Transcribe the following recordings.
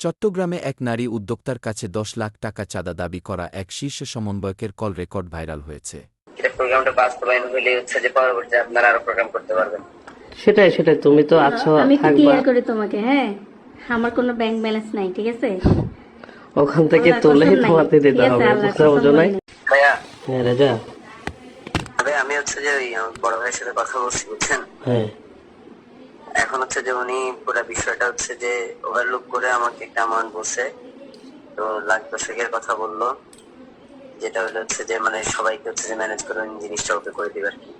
চট্টগ্রামে এক নারী উদ্যোক্তার কাছে দশ লাখ টাকা চাঁদা দাবি করা এক শীর্ষ সমন্বয়কের কল রেকর্ড ভাইরাল হয়েছে। প্রোগ্রামটা বাস্তবায়ন হলে হচ্ছে যে পরবর্তীতে আপনারা আরও প্রোগ্রাম করতে পারবেন। সেটাই সেটাই তুমি তো আছো আমি ক্লিয়ার করি তোমাকে হ্যাঁ? আমার কোনো ব্যাংক ব্যালেন্স নাই ঠিক আছে? ওখান থেকে। দিতে হবে বুঝতে নাই। ভাইয়া। হ্যাঁ রাজা। আমি হচ্ছে যে বড় ভাইয়ের সাথে কথা বলছি বুঝছেন? হ্যাঁ। এখন হচ্ছে যে উনি পুরো বিষয়টা হচ্ছে যে ওভারলুক করে আমাকে একটা অ্যামাউন্ট বলছে। তো লাখ দশকের কথা বলল। যেটা হলো হচ্ছে যে মানে সবাইকে হচ্ছে যে ম্যানেজ করে উনি জিনিসটা ওকে করে দিবে আর কি।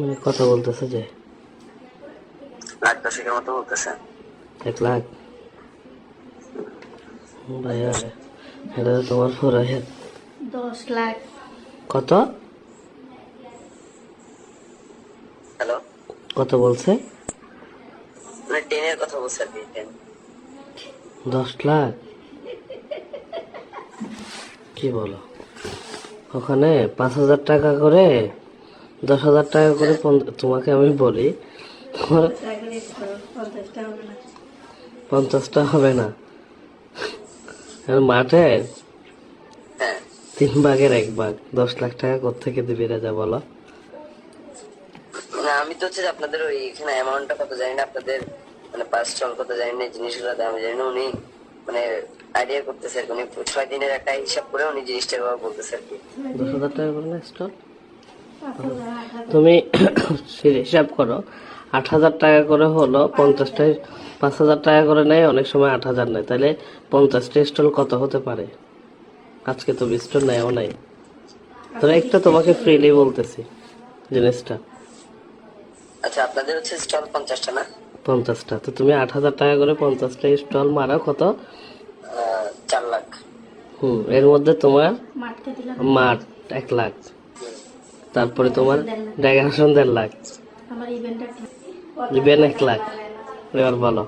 মানে কথা বলতেছে যে? লাখ দশেকের মতো বলতেছে। এক লাখ? ভাইয়া এটা তো তোমার হেড। দশ লাখ। কত? কত বলছে? মানে টেনের কথা বলছে আর কি টেন দশ লাখ? কি বলো? ওখানে পাঁচ হাজার টাকা করে দশ হাজার টাকা করে তোমাকে আমি বলি পঞ্চাশটা হবে না। মাঠে হ্যাঁ। তিন ভাগের এক ভাগ দশ লাখ টাকা কোথেকে দিবি রাজা বলো? না আমি তো হচ্ছে আপনাদের ওই এখানে অ্যামাউন্টটা কত জানি না, আপনাদের মানে পাঁচ স্টল কত জানি না জিনিসগুলো আমি জানি না, উনি মানে আইডিয়া করতেছে আর উনি ছয় দিনের একটা হিসাব করে উনি জিনিসটার ব্যাপারে বলতেছে আর কি। দশ হাজার টাকা করে স্টল তুমি হিসাব করো, আট হাজার টাকা করে হলো, পঞ্চাশটা, পাঁচ হাজার টাকা করে নেয়, অনেক সময় আট হাজার নেয়। তাহলে পঞ্চাশটা স্টল কত হতে পারে? আজকে তো স্টল নেয়ও নাই। তো একটা তোমাকে ফ্রিলি বলতেছি জিনিসটা। আচ্ছা আপনাদের হচ্ছে স্টল পঞ্চাশটা না? পঞ্চাশটা। তো তুমি আট হাজার টাকা করে পঞ্চাশটা স্টল মারো কত? চার লাখ। হুম এর মধ্যে তোমার মাঠ এক লাখ। তারপরে তোমার ডেগারেশন দেড় লাখ। দিবেন এক লাখ। এবার বলো।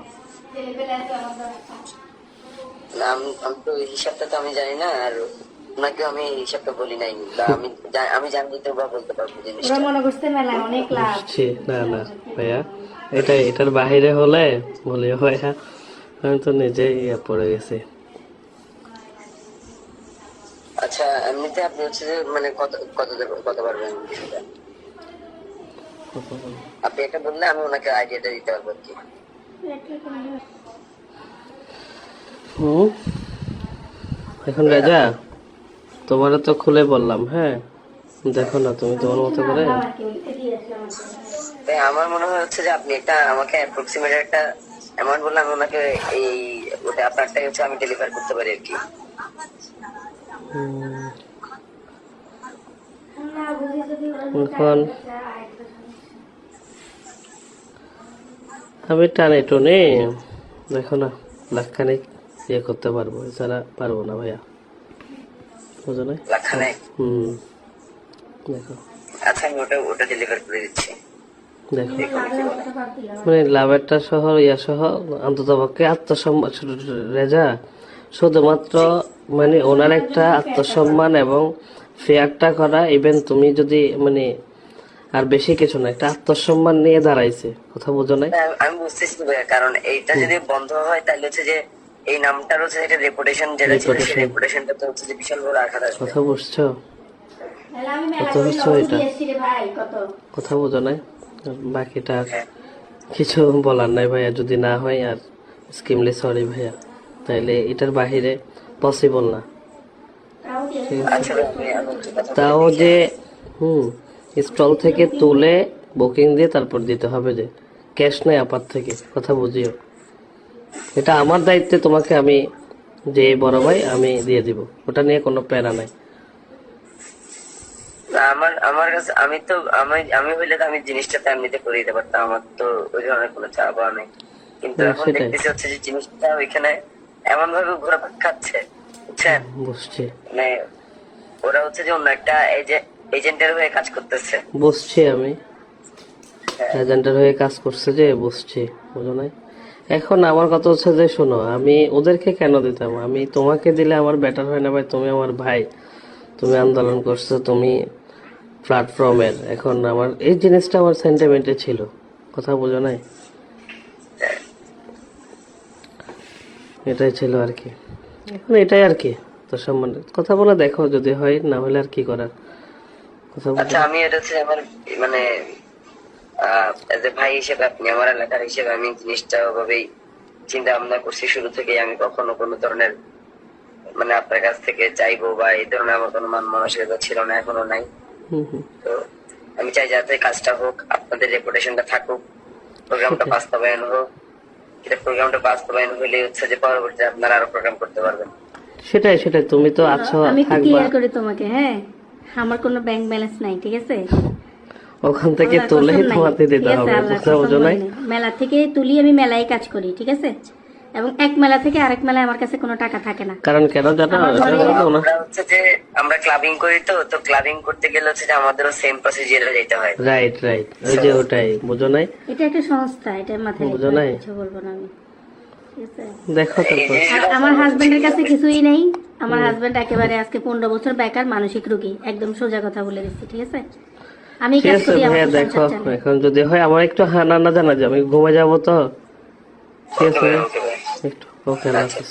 আমি আমি তো এই হিসাবটা তো আমি জানি না আর ওনাকে আমি হিসাবটা বলি নাই। আমি আমি জানলে তো বা বলতে পারব ওরা মনে করছে মেলা অনেক লাভ। না না ভাইয়া। এটা এটার বাহিরে হলে বলি ভাইয়া। আমি তো নিজেই ইয়ে পড়ে গেছি। আচ্ছা এমনিতে আপনি হচ্ছে যে মানে কত কত কত পারবেন আপনি একটা বললে আমি ওনাকে আইডিয়াটা দিতে পারব কি। হুম। এখন রাজা? তোমারও তো খুলে বললাম হ্যাঁ? দেখো না তুমি তোমার মতো করে। আমার মনে হচ্ছে যে আপনি একটা আমাকে অ্যাপ্রক্সিমেট একটা অ্যামাউন্ট বললে আমি ওনাকে এই ওটা আপনারটাই হচ্ছে আমি ডেলিভার করতে পারি আর কি। এখন আমি টানে টনে দেখো না লাখখানিক ইয়ে করতে পারব এছাড়া পারব না ভাইয়া। বুঝো না লাখানে হুম। দেখো। আচ্ছা আমি ওটা ওটা ডেলিভার করে দিচ্ছি। দেখো। মানে লাভেরটা সহ ইয়া সহ অন্তত পক্ষে আত্মসম্মান রেজা শুধুমাত্র মানে ওনার একটা আত্মসম্মান এবং ফেয়ারটা করা ইভেন তুমি যদি মানে আর বেশি কিছু না একটা আত্মসম্মান নিয়ে দাঁড়াইছে। কথা বোঝো নাই? আমি বুঝতেছি কারণ এইটা যদি বন্ধ হয় তাহলে হচ্ছে যে এই নামটার হচ্ছে একটা রেপুটেশন যেটা ছিল সেই রেপুটেশনটা তো হচ্ছে যে বিশাল বড় আঘাত আসবে। কথা বুঝছ? করে হচ্ছে এটা? কথা বোঝো নাই? বাকিটা আর কিছু বলার নাই ভাইয়া যদি না হয় আর স্কিমলি সরি ভাইয়া। তাইলে এটার বাহিরে পসিবল না। তাও। আচ্ছা কথা। তাও যে হুম স্টল থেকে তুলে বুকিং দিয়ে তারপর দিতে হবে যে। ক্যাশ নেই আপাত থেকে কথা বুঝিও। এটা আমার দায়িত্বে তোমাকে আমি যে বড় ভাই আমি দিয়ে দিব। ওটা নিয়ে কোনো প্যারা নাই। আমার আমার কাছে আমি তো আমি আমি হইলে তো আমি জিনিসটা তো এমনিতে করে দিতে পারতাম। আমার তো ওই ধরনের কোনো নেই। কিন্তু হ্যাঁ, এখন দেখতেছি হচ্ছে যে জিনিসটা ওইখানে এমন ভাবে ঘোরাপাক খাচ্ছে বুঝছেন? বুঝছি। মানে ওরা হচ্ছে যে অন্য একটা এজেন্টের হয়ে কাজ করতেছে। বুঝছি আমি। এজেন্টের হয়ে কাজ করছে যে বুঝছি। বুঝো নাই? এখন আমার কথা হচ্ছে যে শোনো, আমি ওদেরকে কেন দিতাম? আমি তোমাকে দিলে আমার বেটার হয় না ভাই, তুমি আমার ভাই। তুমি আন্দোলন করছ, তুমি প্ল্যাটফর্মের এখন আমার, এই জিনিসটা আমার সেন্টিমেন্টে ছিল। কথা বোঝো নাই? এটাই ছিল আর কি। এখন এটাই আর কি তো সম্বন্ধে। কথা বলে দেখো, যদি হয় না হলে আর কি করার? কথা আচ্ছা আমি এটা হচ্ছে আমার মানে এজ এ ভাই হিসেবে আপনি আমার এলাকার হিসেবে আমি জিনিসটা ওভাবেই চিন্তা ভাবনা করছি। শুরু থেকে আমি কখনো কোনো ধরনের মানে আপনার কাছ থেকে চাইব বা এই ধরনের আমার কোনো মান মানসিকতা ছিল না এখনও নাই। হুম হুম। তো আমি চাই যাতে কাজটা হোক আপনাদের রেপুটেশনটা থাকুক প্রোগ্রামটা বাস্তবায়ন হোক। এটা প্রোগ্রামটা বাস্তবায়ন হলে হচ্ছে যে পরবর্তীতে আপনারা আরও প্রোগ্রাম করতে পারবেন। সেটাই সেটাই। তুমি তো আছো আমি ক্লিয়ার করি তোমাকে হ্যাঁ? আমার কোনো ব্যাংক ব্যালেন্স নাই ঠিক আছে? ওখান থেকে তুলেই তোমাকে দিতে হবে বুঝতে নাই। মেলা থেকে তুলি আমি মেলায় কাজ করি ঠিক আছে? এবং এক মেলা থেকে আরেক মেলায় আমার কাছে কোনো টাকা থাকে না। কারণ কেন জানো? না। হচ্ছে যে আমরা ক্লাবিং করি তো তো ক্লাবিং করতে গেলে হচ্ছে যে আমাদেরও সেম প্রসিজিয়ারে যেতে হয়। রাইট রাইট ওই যে ওটাই বুঝো নাই? এটা একটা সংস্থা এটা মাথায় বুঝো নাই? কিছু বলব না আমি। ঠিক আছে? দেখো তারপর। আমার হাজবেন্ডের কাছে কিছুই নেই। আমার হাজবেন্ড একেবারে আজকে পনেরো বছর বেকার মানসিক রোগী। একদম সোজা কথা বলে দিচ্ছি ঠিক আছে? আমি ঠিক কাজ আছে করি আমি ভাইয়া দেখো এখন যদি হয় আমার একটু হানা না না জানা যাবে আমি ঘুমে যাব তো। ঠিক আছে ওকে একটু ওকে আল্লাহ হাফিজ।